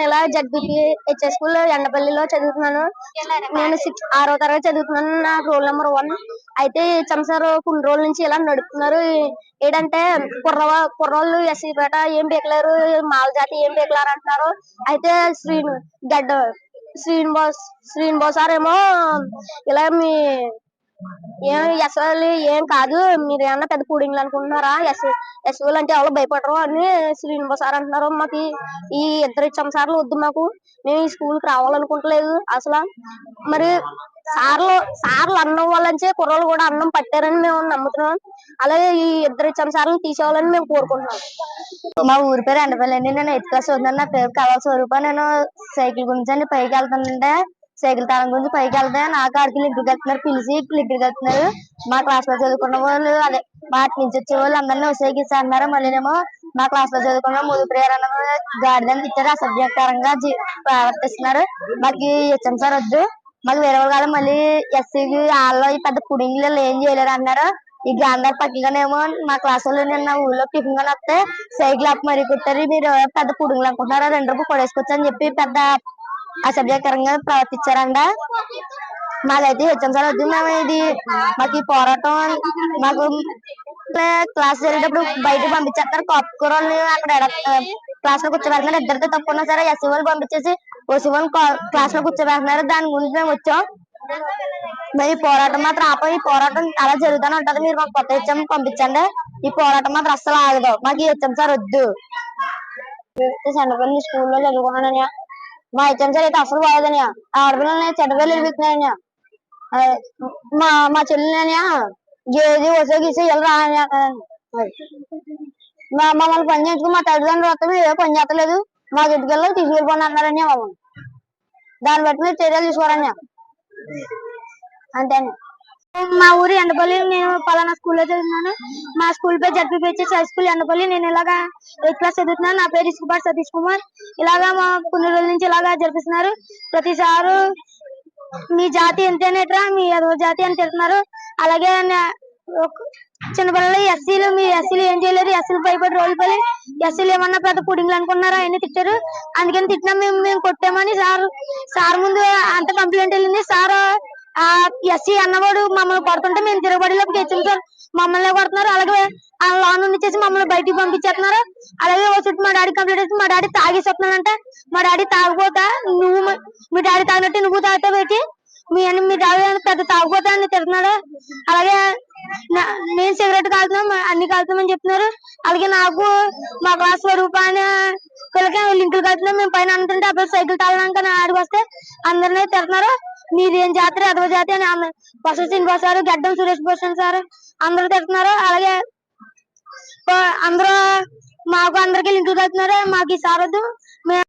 నెల ఇలా HS school ఎండపల్లిలో చదువుతున్నాను. నేను సిక్స్ ఆరో తరగతి చదువుతున్నాను. నా రోల్ నెంబర్ వన్. అయితే చంసార్ కొన్ని రోజుల నుంచి ఇలా నడుపుతున్నారు. ఏంటంటే కుర్ర కుర్రోళ్ళు ఎస్సీ పేట ఏం బీకలేరు మాల జాతి ఏం బీకలారు అంటున్నారు. అయితే శ్రీను గడ్డ శ్రీనివాస్ శ్రీనివాస్ సార్ ఏమో ఇలా మీ ఏం ఎస్ఎల్ ఏం కాదు మీరు ఏమన్నా పెద్ద పుడింగ్లు అనుకుంటున్నారా? ఎస్ ఎస్ఎల్ అంటే ఎవరు భయపడరు అని శ్రీనివాస్ సార్ అంటున్నారు మాకు. ఈ- ఇద్దరు ఇచ్చాం సార్లు వద్దు మాకు. మేము ఈ స్కూల్కి రావాలనుకుంటలేదు అసలు. మరి సార్లు సార్లు అన్నం వాళ్ళంచే కుర్రలు కూడా అన్నం పట్టారని మేము నమ్ముతున్నాం. అలాగే ఈ ఇద్దరు ఇచ్చాం సార్లు తీసేవాలని మేము కోరుకుంటున్నాం. మా ఊరి పేరు ఎండపల్లి అండి. నేను ఎయిత్ వద్దని నా పేరు కళా స్వరూప నేను సైకిల్ గురించి అండి పైకి వెళ్తానంటే సైకిల్ తాళం గురించి పైకి వెళ్తే నాకు ఆడికి లింక్ కడుతున్నారు పిలిచి లింక్ కడుతున్నారు మా క్లాస్లో చదువుకున్న వాళ్ళు అదే వాటి నుంచి వచ్చే వాళ్ళు అందరినీ ఉసేగిస్తా అన్నారు మళ్ళీనేమో మా క్లాస్లో చదువుకున్న ముందు ప్రేయర్ అన్న గాడిదని ఇచ్చారు అసభ్యకరంగా ప్రవర్తిస్తున్నారు. మాకు ఇచ్చాం సార్ వద్దు. మాకు వేరే వాళ్ళు మళ్ళీ ఎస్సీకి వాళ్ళు ఈ పెద్ద పుడింగ్లు ఏం చేయలేరు అన్నారు. ఈ గాంధార్ పక్కగానేమో మా క్లాస్లో నిన్న ఊళ్ళో టిఫిన్ కొని వస్తే సైకిల్ అప్ మరి కుట్టారు. మీరు పెద్ద పుడుగులు అనుకుంటున్నారు? రెండు రూపాయలు కొడేసుకోవచ్చు అని చెప్పి పెద్ద అసభ్యకరంగా ప్రవర్తించారంట. మాదైతే హెచ్ఎం సార్ వద్దు మేము ఇది. మాకు ఈ పోరాటం మాకు క్లాస్ జరిగేటప్పుడు బయటకు పంపించేస్తారు. కాపుకూరని అక్కడ క్లాస్లో కూర్చోబెడుతున్నారు. ఇద్దరితో తప్పున్నా సరే ఎస్సీ వాళ్ళు పంపించేసి ఓసీ వాళ్ళు క్లాస్లో కూర్చోబెడుతున్నారు. దాని గురించి మేము వచ్చాం. మరి పోరాటం మాత్రం ఆప. ఈ పోరాటం అలా జరుగుతూనే ఉంటది. మీరు మాకు కొత్త హెచ్ఎం పంపించండి. ఈ పోరాటం మాత్రం అస్సలు ఆగదు. మాకు ఈ హెచ్ఎం సార్ వద్దు. సెంటర్పల్లి స్కూల్లో చదువుకున్నాను మా హెచ్ఎం సార్ అయితే అసలు బాగోదని ఆడపిల్లల్ని చెడ్డపిల్లలు ఇరిపిస్తున్నాయని మా మా చెల్లెని గేది వసే గీసి వెళ్ళరా మా మమ్మల్ని పని చేయించుకుని మా తల్లిదండ్రులు వస్తే ఏ పని చేస్తలేదు. మా ఇంటికెళ్ళి తీసుకెళ్ళిపోండి అన్నారని మమ్మల్ని. దాన్ని బట్టి మీరు చర్యలు అంతే అంతేనే. మా ఊరు ఎండపల్లి నేను పలానా స్కూల్లో చదువుతున్నాను మా స్కూల్ పేరు జడ్పీపీహెచ్ఎస్ హై స్కూల్ ఎండపల్లి. నేను ఇలాగా ఎయిత్ క్లాస్ చదువుతున్నాను. నా పేరు ఇసుకుపాటి సతీష్ కుమార్. ఇలాగా మా కొన్ని రోజుల నుంచి ఇలాగా జరిపిస్తున్నారు. ప్రతిసారు మీ జాతి ఎంతేనేట్రా? మీ ఎదవ జాతి అని తిడుతున్నారు. అలాగే చిన్నపిల్లలు ఎస్సీలు మీ ఎస్సీలు ఏం చేయలేరు. ఎస్సీలు భయపడి రోజులు పడి ఎస్సీలు ఏమన్నా పెద్ద పుడింగ్లు అనుకున్నారా? అవన్నీ తిట్టారు. అందుకని తిట్టినా మేము మేము కొట్టామని సార్ సార్ ముందు అంత కంప్లైంట్ వెళ్ళింది. సార్ ఆ ఎస్సీ అన్నవాడు మమ్మల్ని కొడుతుంటే మేము తిరగబడిలోకి తెచ్చాం సార్. మమ్మల్ని కొడుతున్నారు. అలాగే ఆ లోన్ నుండి చేసి మమ్మల్ని బయటికి పంపించేస్తున్నారు. అలాగే ఓ చుట్టూ మా డాడీ కంప్లీట్ చేసి మా డాడీ తాగేసేస్తున్నానంటే మా డాడీ తాగబోతా నువ్వు మీ డాడీ తాగినట్టు నువ్వు తాగితే పెట్టి మీ అని మీ డాడీ పెద్ద తాగబోతా అని తిడుతున్నాడు. అలాగే నేను సిగరెట్ కాలుతున్నాం అన్ని కాలుతామని చెప్తున్నారు. అలాగే నాకు మా క్లాస్ రూపాయన పిల్లకి లింకులు కలుతున్నాం. మేము పైన అంటుంటే అప్పుడు సైకిల్ తాగడానికి ఆడికి వస్తే అందరినీ తిడుతున్నారు. మీరేం జాతర అదవ జాతి అని అన్న- బసవ శ్రీనివాస్ సార్ గడ్డం సురేష్ భూషణ్ సార్ అందరూ తిడుతున్నారు. అలాగే అందరూ మాకు అందరికి లింకులు కడుతున్నారు మాకు ఈ సార్ వద్దు